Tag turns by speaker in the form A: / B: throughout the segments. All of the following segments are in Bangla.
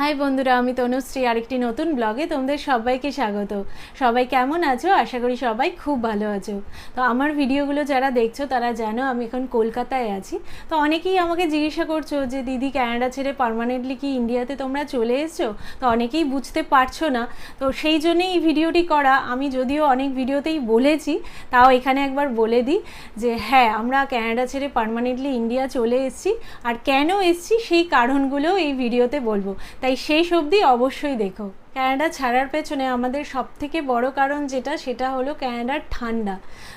A: হাই বন্ধুরা, আমি তনুশ্রী, আরেকটি নতুন ব্লগে তোমাদের সবাইকে স্বাগত। সবাই কেমন আছো? আশা করি সবাই খুব ভালো আছো। তো আমার ভিডিওগুলো যারা দেখছ, তারা জানো আমি এখন কলকাতায় আছি। তো অনেকেই আমাকে জিজ্ঞাসা করছ যে, দিদি ক্যানাডা ছেড়ে পার্মানেন্টলি কি ইন্ডিয়াতে তোমরা চলে এসছো? তো অনেকেই বুঝতে পারছ না। তো সেই জন্যই এই ভিডিওটি করা। আমি যদিও অনেক ভিডিওতেই বলেছি, তাও এখানে একবার বলে দিই যে হ্যাঁ আমরা ক্যানাডা ছেড়ে পারমানেন্টলি ইন্ডিয়া চলে এসেছি। আর কেন এসেছি সেই কারণগুলো এই ভিডিওতে বলব। তাই শেষ অবধি অবশ্যই দেখো। ক্যানাডা ছাড়ার পেছনে আমাদের সব থেকে বড় কারণ যেটা, সেটা হলো ক্যানাডার ঠান্ডা।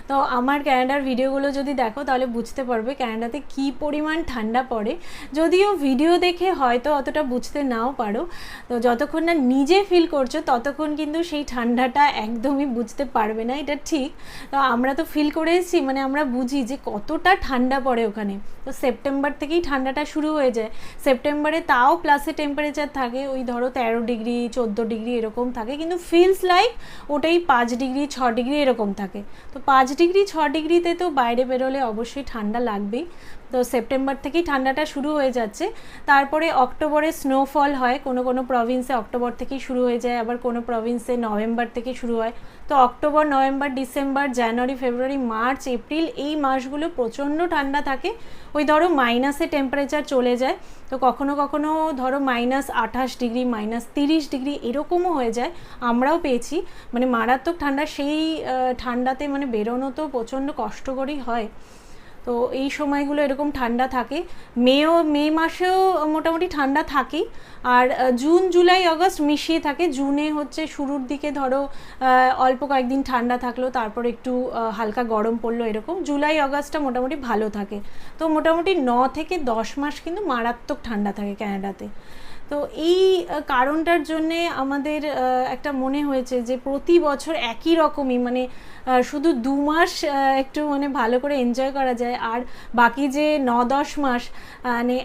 A: তো আমার ক্যানাডার ভিডিওগুলো যদি দেখো, তাহলে বুঝতে পারবে ক্যানাডাতে কী পরিমাণ ঠান্ডা পড়ে। যদিও ভিডিও দেখে হয়তো অতটা বুঝতে নাও পারো, তো যতক্ষণ না নিজে ফিল করছ, ততক্ষণ কিন্তু সেই ঠান্ডাটা একদমই বুঝতে পারবে না, এটা ঠিক। তো আমরা তো ফিল করে এসেছি মানে আমরা বুঝি যে কতটা ঠান্ডা পড়ে ওখানে। তো সেপ্টেম্বর থেকেই ঠান্ডাটা শুরু হয়ে যায়। সেপ্টেম্বরে তাও প্লাসে টেম্পারেচার থাকে, ওই ধরো তেরো ডিগ্রি, চোদ্দ ডিগ্রি এরকম থাকে, কিন্তু ফিলস লাইক ওটাই পাঁচ ডিগ্রি, ছ ডিগ্রি এরকম থাকে। তো পাঁচ ডিগ্রি, ছ ডিগ্রিতে তো বাইরে বেরোলে অবশ্যই ঠান্ডা লাগবেই। তো সেপ্টেম্বর থেকেই ঠান্ডাটা শুরু হয়ে যাচ্ছে। তারপরে অক্টোবরে স্নোফল হয়, কোনো কোনো প্রভিন্সে অক্টোবর থেকেই শুরু হয়ে যায়, আবার কোনো প্রভিন্সে নভেম্বর থেকে শুরু হয়। তো October, November, December, January, February, March, April এই মাসগুলো প্রচণ্ড ঠান্ডা থাকে। ওই ধরো মাইনাসে টেম্পারেচার চলে যায়, তো কখনো কখনো ধরো মাইনাস আঠাশ ডিগ্রি মাইনাস তিরিশ ডিগ্রি এরকমও হয়ে যায়, আমরাও পেয়েছি। মানে মারাত্মক ঠান্ডা, সেই ঠান্ডাতে মানে বেরোনো তো প্রচণ্ড কষ্টকরই হয়। তো এই সময়গুলো এরকম ঠান্ডা থাকে। মেও, মে মাসেও মোটামুটি ঠান্ডা থাকেই আর জুন, জুলাই অগস্ট মিশিয়ে থাকে। জুনে হচ্ছে শুরুর দিকে ধরো অল্প কয়েকদিন ঠান্ডা থাকল, তারপর একটু হালকা গরম পড়ল এরকম। জুলাই, আগস্টটা মোটামুটি ভালো থাকে। তো মোটামুটি ন থেকে দশ মাস কিন্তু মারাত্মক ঠান্ডা থাকে ক্যানাডাতে। তো এই কারণটার জন্যে আমাদের একটা মনে হয়েছে যে প্রতি বছর একই রকমই মানে শুধু দু মাস একটু মানে ভালো করে এনজয় করা যায় আর বাকি যে ন দশ মাস মানে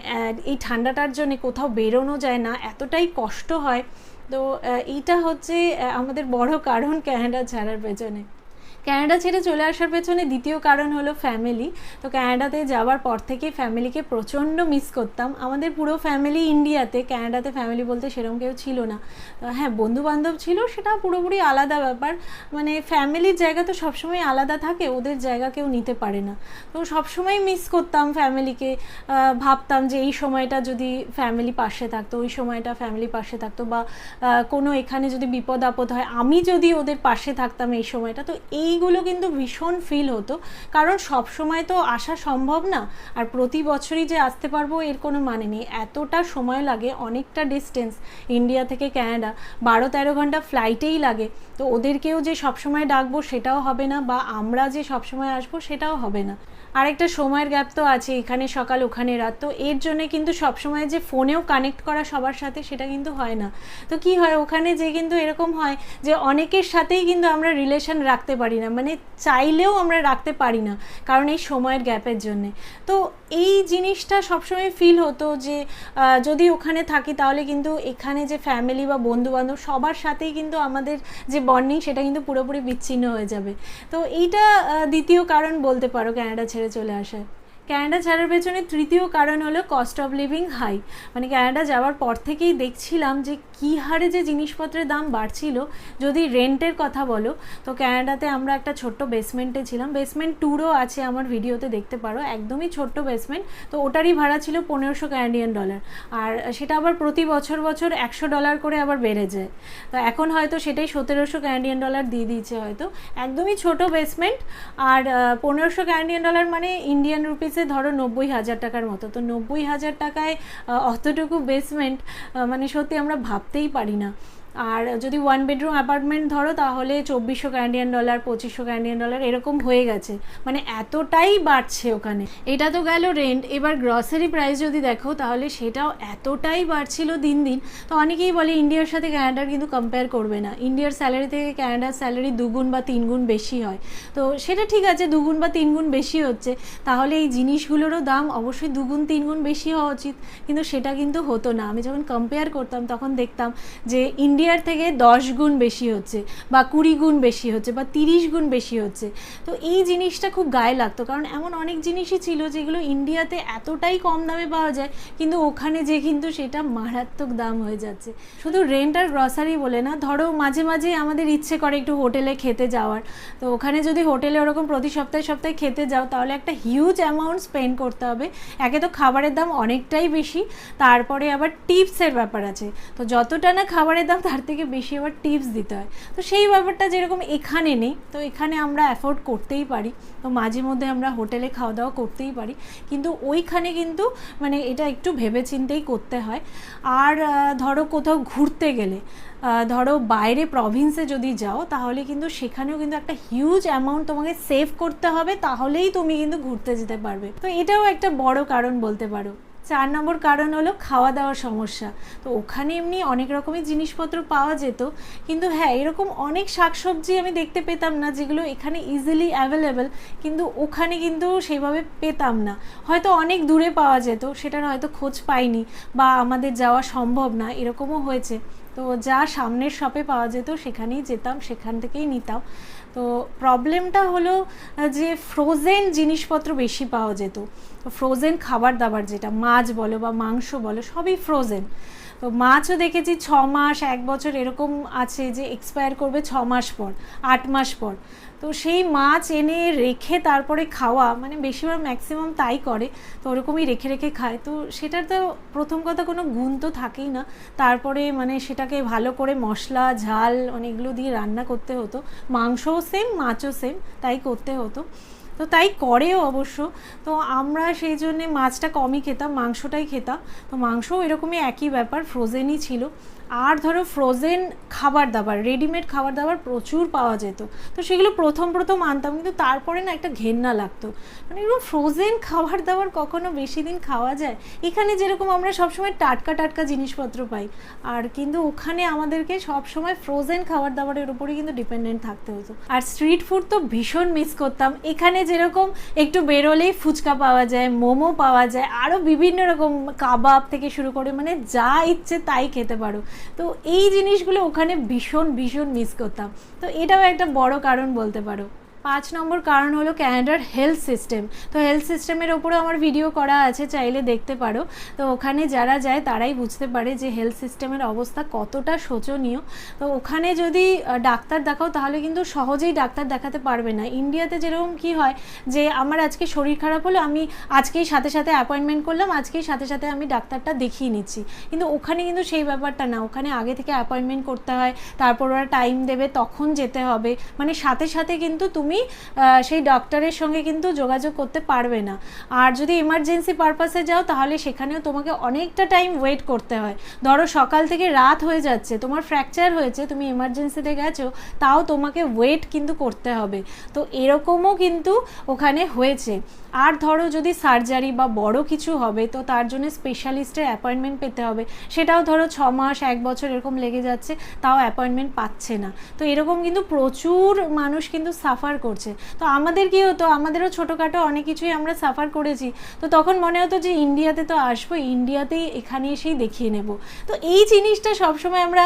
A: এই ঠান্ডাটার জন্য কোথাও বেরোনো যায় না, এতটাই কষ্ট হয়। তো এইটা হচ্ছে আমাদের বড় কারণ ক্যানাডা ছাড়ার পেছনে। ক্যানাডা ছেড়ে চলে আসার পেছনে দ্বিতীয় কারণ হলো ফ্যামিলি তো ক্যানাডাতে যাওয়ার পর থেকে ফ্যামিলিকে প্রচণ্ড মিস করতাম। আমাদের পুরো ফ্যামিলি ইন্ডিয়াতে ক্যানাডাতে ফ্যামিলি বলতে সেরকম কেউ ছিল না। হ্যাঁ বন্ধু বান্ধব ছিল, সেটা পুরোপুরি আলাদা ব্যাপার। মানে ফ্যামিলির জায়গা তো সবসময় আলাদা থাকে, ওদের জায়গা কেউ নিতে পারে না। তো সবসময় মিস করতাম ফ্যামিলিকে ভাবতাম যে এই সময়টা যদি ফ্যামিলি পাশে থাকতো, ওই সময়টা ফ্যামিলি পাশে থাকতো বা কোনো এখানে যদি বিপদ আপদ হয়, আমি যদি ওদের পাশে থাকতাম এই সময়টা। তো এই এইগুলো কিন্তু ভীষণ ফিল হতো। কারণ সব সময় তো আসা সম্ভব না, আর প্রতি বছরই যে আসতে পারব এর কোনো মানে নেই। এতটা সময় লাগে, অনেকটা ডিস্টেন্স ইন্ডিয়া থেকে ক্যানাডা বারো তেরো ঘণ্টা ফ্লাইটেই লাগে। তো ওদেরকেও যে সবসময় ডাকবো সেটাও হবে না, বা আমরা যে সবসময় আসব সেটাও হবে না। আরেকটা সময়ের গ্যাপ তো আছে, এখানে সকাল, ওখানে রাত। তো এর জন্য কিন্তু সবসময় যে ফোনেও কানেক্ট করা সবার সাথে সেটা কিন্তু হয় না। তো কি হয়, ওখানে যে কিন্তু এরকম হয় যে অনেকের সাথেই কিন্তু আমরা রিলেশন রাখতে পারি না। মানে চাইলেও আমরা রাখতে পারি না, কারণ এই সময়ের গ্যাপের জন্যে। তো এই জিনিসটা সবসময় ফিল হতো যে যদি ওখানে থাকি তাহলে কিন্তু এখানে যে ফ্যামিলি বা বন্ধু বান্ধব সবার সাথেই কিন্তু আমাদের যে বন্ডিং সেটা কিন্তু পুরোপুরি বিচ্ছিন্ন হয়ে যাবে। তো এইটা দ্বিতীয় কারণ বলতে পারো ক্যানাডা ছেড়ে চলে আসার। ক্যানাডা ছাড়ার পেছনে তৃতীয় কারণ হলো কস্ট অফ লিভিং হাই মানে ক্যানাডা যাওয়ার পর থেকেই দেখছিলাম যে কী হারে যে জিনিসপত্রের দাম বাড়ছিল। যদি রেন্টের কথা বলো, তো ক্যানাডাতে আমরা একটা ছোট্ট বেসমেন্টে ছিলাম। বেসমেন্ট ট্যুরও আছে আমার ভিডিওতে দেখতে পারো। একদমই ছোট্ট বেসমেন্ট তো ওটারই ভাড়া ছিল পনেরোশো ক্যানাডিয়ান ডলার আর সেটা আবার প্রতি বছর বছর একশো ডলার করে আবার বেড়ে যায়। তো এখন হয়তো সেটাই সতেরোশো ক্যানাডিয়ান ডলার দিয়ে দিয়েছে হয়তো। একদমই ছোট বেসমেন্ট আর পনেরোশো ক্যানাডিয়ান ডলার মানে ইন্ডিয়ান রুপিস হচ্ছে ধরো নব্বই হাজার টাকার মতো, তো নব্বই হাজার টাকায় অতটুকু বেসমেন্ট মানে সত্যি আমরা ভাবতেই পারি না। আর যদি ওয়ান বেডরুম অ্যাপার্টমেন্ট ধরো, তাহলে চব্বিশশো ক্যান্ডিয়ান ডলার পঁচিশশো ক্যান্ডিয়ান ডলার এরকম হয়ে গেছে। মানে এতটাই বাড়ছে ওখানে। এটা তো গেল রেন্ট এবার গ্রসারি প্রাইস যদি দেখো, তাহলে সেটাও এতটাই বাড়ছিল দিন দিন। তো অনেকেই বলে ইন্ডিয়ার সাথে ক্যানাডার কিন্তু কম্পেয়ার করবে না। ইন্ডিয়ার স্যালারি থেকে ক্যানাডার স্যালারি দুগুণ বা তিনগুণ বেশি হয়। তো সেটা ঠিক আছে, দুগুণ বা তিনগুণ বেশি হচ্ছে। তাহলে এই জিনিসগুলোরও দাম অবশ্যই দুগুণ, তিনগুণ বেশি হওয়া উচিত। কিন্তু সেটা কিন্তু হতো না। আমি যখন কম্পেয়ার করতাম, তখন দেখতাম যে ইন্ডিয়া ইন্ডিয়ার থেকে দশ গুণ বেশি হচ্ছে বা কুড়ি গুণ বেশি হচ্ছে বা তিরিশ গুণ বেশি হচ্ছে। তো এই জিনিসটা খুব গায়ে লাগতো। কারণ এমন অনেক জিনিসই ছিল যেগুলো ইন্ডিয়াতে এতটাই কম দামে পাওয়া যায়, কিন্তু ওখানে যে কিন্তু সেটা মারাত্মক দাম হয়ে যাচ্ছে। শুধু রেন্ট আর গ্রসারি বলে না, ধরো মাঝে মাঝে আমাদের ইচ্ছে করে একটু হোটেলে খেতে যাওয়ার। তো ওখানে যদি হোটেলে ওরকম প্রতি সপ্তাহে সপ্তাহে খেতে যাও, তাহলে একটা হিউজ অ্যামাউন্ট স্পেন্ড করতে হবে। একে তো খাবারের দাম অনেকটাই বেশি, তারপরে আবার টিপসের ব্যাপার আছে। তো যতটা না খাবারের দাম তার থেকে বেশি আবার টিপস দিতে হয়। তো সেই ব্যাপারটা যেরকম এখানে নেই, তো এখানে আমরা অ্যাফোর্ড করতেই পারি। তো মাঝে মধ্যে আমরা হোটেলে খাওয়া দাওয়া করতেই পারি। কিন্তু ওইখানে কিন্তু মানে এটা একটু ভেবে চিন্তেই করতে হয়। আর ধরো কোথাও ঘুরতে গেলে ধরো বাইরে প্রভিন্সে যদি যাও, তাহলে কিন্তু সেখানেও কিন্তু একটা হিউজ অ্যামাউন্ট তোমাকে সেভ করতে হবে। তাহলেই তুমি কিন্তু ঘুরতে যেতে পারবে। তো এটাও একটা বড় কারণ বলতে পারো। চার নম্বর কারণ হলো খাওয়া দাওয়ার সমস্যা। তো ওখানে এমনি অনেক রকমের জিনিসপত্র পাওয়া যেত। কিন্তু হ্যাঁ এরকম অনেক শাকসবজি আমি দেখতে পেতাম না, যেগুলো এখানে ইজিলি অ্যাভেলেবেল কিন্তু ওখানে কিন্তু সেইভাবে পেতাম না। হয়তো অনেক দূরে পাওয়া যেত, সেটার হয়তো খোঁজ পাইনি বা আমাদের যাওয়া সম্ভব না, এরকমও হয়েছে। তো যা সামনের শপে পাওয়া যেত, সেখানেই যেতাম, সেখান থেকেই নিতাম। তো প্রবলেমটা হলো যে ফ্রোজেন জিনিসপত্র বেশি পাওয়া যেত। ফ্রোজেন খাবার দাবার যেটা, মাছ বলো বা মাংস বলো, সবই ফ্রোজেন তো মাছও দেখেছি ছ মাস, এক বছর এরকম আছে যে এক্সপায়ার করবে ছ মাস পর, আট মাস পর। তো সেই মাছ এনে রেখে তারপরে খাওয়া মানে বেশিরভাগ ম্যাক্সিমাম তাই করে, তো ওরকমই রেখে রেখে খায়। তো সেটার তো প্রথম কথা কোনো গুণ তো থাকেই না। তারপরে মানে সেটাকে ভালো করে মশলা, ঝাল অনেকগুলো দিয়ে রান্না করতে হতো। মাংসও সেম মাছও সেম তাই করতে হতো। তো তাই করেও অবশ্য। তো আমরা সেই জন্যে মাছটা কমই খেতাম, মাংসটাই খেতাম। তো মাংসও এরকমই একই ব্যাপার ফ্রোজেনই ছিল। আর ধরো ফ্রোজেন খাবার দাবার রেডিমেড খাবার দাবার প্রচুর পাওয়া যেত। তো সেগুলো প্রথম প্রথম আনতাম, কিন্তু তারপরে না একটা ঘেন্না লাগতো। মানে এরকম ফ্রোজেন খাবার দাবার কখনো বেশি দিন খাওয়া যায়? এখানে যেরকম আমরা সবসময় টাটকা টাটকা জিনিসপত্র পাই, আর কিন্তু ওখানে আমাদেরকে সবসময় ফ্রোজেন খাবার দাবারের উপরে কিন্তু ডিপেন্ডেন্ট থাকতে হতো। আর স্ট্রিট ফুড তো ভীষণ মিস করতাম। এখানে যেরকম একটু বেরোলেই ফুচকা পাওয়া যায়, মোমো পাওয়া যায় আরও বিভিন্ন রকম কাবাব থেকে শুরু করে মানে যা ইচ্ছে তাই খেতে পারো। তো এই জিনিসগুলো ওখানে ভীষণ ভীষণ মিস করতাম। তো এটাও একটা বড় কারণ বলতে পারো। পাঁচ নম্বর কারণ হলো ক্যানাডার হেলথ সিস্টেম তো হেলথ সিস্টেমের ওপরে আমার ভিডিও করা আছে, চাইলে দেখতে পারো। তো ওখানে যারা যায়, তারাই বুঝতে পারে যে হেলথ সিস্টেমের অবস্থা কতটা শোচনীয়। তো ওখানে যদি ডাক্তার দেখাও, তাহলে কিন্তু সহজেই ডাক্তার দেখাতে পারবে না। ইন্ডিয়াতে যেরকম কি হয় যে, আমার আজকে শরীর খারাপ হলো, আমি আজকেই সাথে সাথে অ্যাপয়েন্টমেন্ট করলাম, আজকেই সাথে সাথে আমি ডাক্তারটা দেখিয়ে নিচ্ছি। কিন্তু ওখানে কিন্তু সেই ব্যাপারটা না। ওখানে আগে থেকে অ্যাপয়েন্টমেন্ট করতে হয়, তারপর ওরা টাইম দেবে, তখন যেতে হবে। মানে সাথে সাথে কিন্তু তুমি আহ, সেই ডক্টরের সঙ্গে কিন্তু যোগাযোগ করতে পারবে না। আর যদি এমার্জেন্সি পারপাসে যাও তাহলে সেখানেও তোমাকে অনেকটা টাইম ওয়েট করতে হয়। ধরো সকাল থেকে রাত হয়ে যাচ্ছে তোমার ফ্র্যাকচার হয়েছে তুমি এমার্জেন্সিতে গেছো তাও তোমাকে ওয়েট কিন্তু করতে হবে। তো এরকমও কিন্তু ওখানে হয়েছে। আর ধরো যদি সার্জারি বা বড় কিছু হবে তো তার জন্য স্পেশালিস্টের অ্যাপয়েন্টমেন্ট পেতে হবে। সেটাও ধরো ছ মাস এক বছর এরকম লেগে যাচ্ছে তাও অ্যাপয়েন্টমেন্ট পাচ্ছে না। তো এরকম কিন্তু প্রচুর মানুষ কিন্তু সাফার করছে। তো আমাদের কি হতো? আমাদেরও ছোটোখাটো অনেক কিছুই আমরা সাফার করেছি। তো তখন মনে হতো যে ইন্ডিয়াতে তো আসব, ইন্ডিয়াতেই এখানে এসেই দেখিয়ে নেব। তো এই জিনিসটা সবসময় আমরা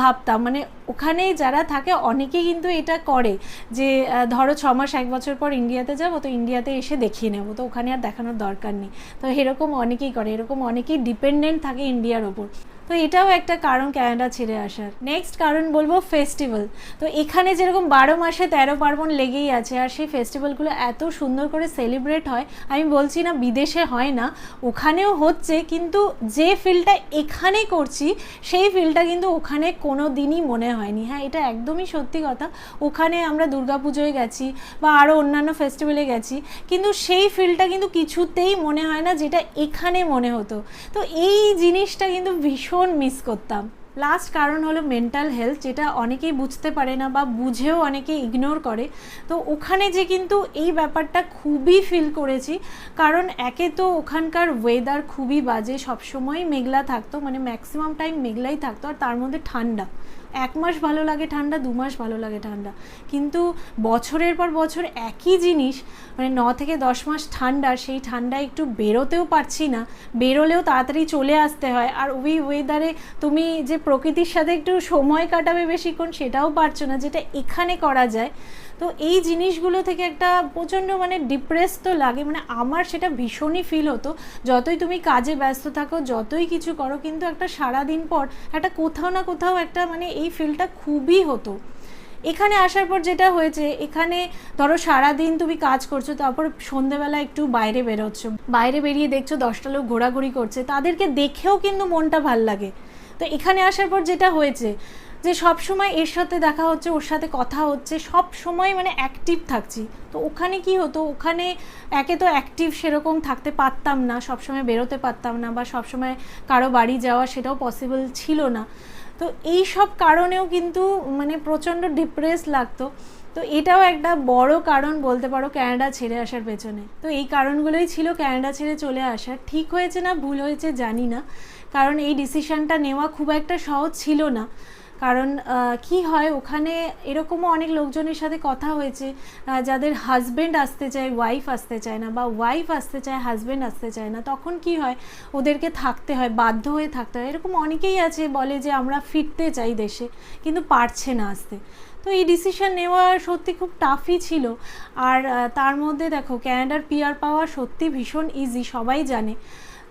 A: ভাবতাম। মানে ওখানে যারা থাকে, অনেকেই কিন্তু এটা করে যে ধরো ছ মাস, এক বছর পর ইন্ডিয়াতে যাব, তো ইন্ডিয়াতে এসে দেখিয়ে নেব। তো ওখানে আর দেখানোর দরকার নেই। তো এরকম অনেকেই করে। এরকম অনেকেই ডিপেন্ডেন্ট থাকে ইন্ডিয়ার ওপর। তো এটাও একটা কারণ ক্যানাডা ছেড়ে আসার। নেক্সট কারণ বলব ফেস্টিভ্যাল তো এখানে যেরকম বারো মাসে তেরো পার্বণ লেগেই আছে, আর সেই ফেস্টিভ্যালগুলো এত সুন্দর করে সেলিব্রেট হয়, আমি বলছি না বিদেশে হয় না, ওখানেও হচ্ছে, কিন্তু যে ফিলটা এখানে করছি, সেই ফিলটা কিন্তু ওখানে কোনো দিনই মনে হয়নি। হ্যাঁ এটা একদমই সত্যি কথা। ওখানে আমরা দুর্গাপুজোয় গেছি বা আরও অন্যান্য ফেস্টিভ্যালে গেছি, কিন্তু সেই ফিলটা কিন্তু কিছুতেই মনে হয় না যেটা এখানে মনে হতো। তো এই জিনিসটা কিন্তু ভীষণ মিস করতাম। লাস্ট কারণ হলো মেন্টাল হেলথ যেটা অনেকেই বুঝতে পারে না বা বুঝেও অনেকে ইগনোর করে। তো ওখানে যে কিন্তু এই ব্যাপারটা খুবই ফিল করেছি। কারণ একে তো ওখানকার ওয়েদার খুবই বাজে সবসময় মেঘলা থাকতো মানে ম্যাক্সিমাম টাইম মেঘলাই থাকতো, আর তার মধ্যে ঠান্ডা। এক মাস ভালো লাগে ঠান্ডা, দু মাস ভালো লাগে ঠান্ডা। কিন্তু বছরের পর বছর একই জিনিস মানে ন থেকে দশ মাস ঠান্ডা, সেই ঠান্ডা একটু বেরোতেও পারছি না। বেরোলেও তাড়াতাড়ি চলে আসতে হয়। আর ওই ওয়েদারে তুমি যে প্রকৃতির সাথে একটু সময় কাটাবে বেশিক্ষণ, সেটাও পারছ না। যেটা এখানে করা যায় তো এই জিনিসগুলো থেকে একটা প্রচণ্ড মানে ডিপ্রেস তো লাগে। মানে আমার সেটা ভীষণই ফিল হতো। যতই তুমি কাজে ব্যস্ত থাকো, যতই কিছু করো, কিন্তু একটা সারাদিন পর একটা কোথাও না কোথাও একটা মানে এই ফিলটা খুবই হতো। এখানে আসার পর যেটা হয়েছে, এখানে ধরো সারাদিন তুমি কাজ করছ, তারপর সন্ধেবেলা একটু বাইরে বেরোচ্ছ। বাইরে বেরিয়ে দেখছ দশটা লোক ঘোরাঘুরি করছে। তাদেরকে দেখেও কিন্তু মনটা ভালো লাগে। তো এখানে আসার পর যেটা হয়েছে যে সব সময় এর সাথে দেখা হচ্ছে, ওর সাথে কথা হচ্ছে, সব সময় মানে অ্যাক্টিভ থাকছি। তো ওখানে কি হতো? ওখানে একে তো অ্যাক্টিভ সেরকম থাকতে পারতাম না, সব সময় বেরোতে পারতাম না বা সব সময় কারও বাড়ি যাওয়া সেটাও পসিবল ছিল না। তো এই সব কারণেও কিন্তু মানে প্রচণ্ড ডিপ্রেস লাগতো। তো এটাও একটা বড় কারণ বলতে পারো ক্যানাডা ছেড়ে আসার পেছনে। তো এই কারণগুলোই ছিল ক্যানাডা ছেড়ে চলে আসার ঠিক হয়েছে না, ভুল হয়েছে জানি না। কারণ এই ডিসিশনটা নেওয়া খুব একটা সহজ ছিল না। কারণ কি হয়, ওখানে এরকমও অনেক লোকজনের সাথে কথা হয়েছে যাদের হাজব্যান্ড আসতে চায় ওয়াইফ আসতে চায় না বা ওয়াইফ আসতে চায় হাজব্যান্ড আসতে চায় না, তখন কি হয়, ওদেরকে থাকতে হয়, বাধ্য হয়ে থাকতে হয়। এরকম অনেকেই আছে, বলে যে আমরা ফিরতে চাই দেশে, কিন্তু পারছে না আসতে। তো এই ডিসিশন নেওয়া সত্যি খুব টাফই ছিল। আর তার মধ্যে দেখো ক্যানাডার পিআর পাওয়া সত্যি ভীষণ ইজি সবাই জানে।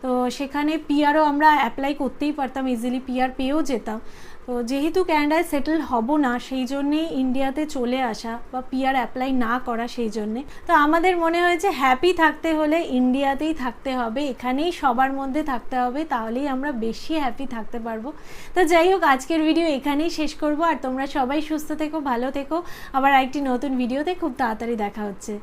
A: তো সেখানে পিআরও আমরা অ্যাপ্লাই করতেই পারতাম ইজিলি পিআর পেয়েও যেতাম। তো যেহেতু ক্যানাডায় সেটেল হব না, সেই জন্যেই ইন্ডিয়াতে চলে আসা বা পিআর অ্যাপ্লাই না করা সেই জন্যে। তো আমাদের মনে হয়েছে হ্যাপি থাকতে হলে ইন্ডিয়াতেই থাকতে হবে, এখানেই সবার মধ্যে থাকতে হবে, তাহলেই আমরা বেশি হ্যাপি থাকতে পারব। তো যাই হোক, আজকের ভিডিও এখানেই শেষ করব, আর তোমরা সবাই সুস্থ থেকো, ভালো থেকো। আবার একটি নতুন ভিডিওতে খুব তাড়াতাড়ি দেখা হচ্ছে।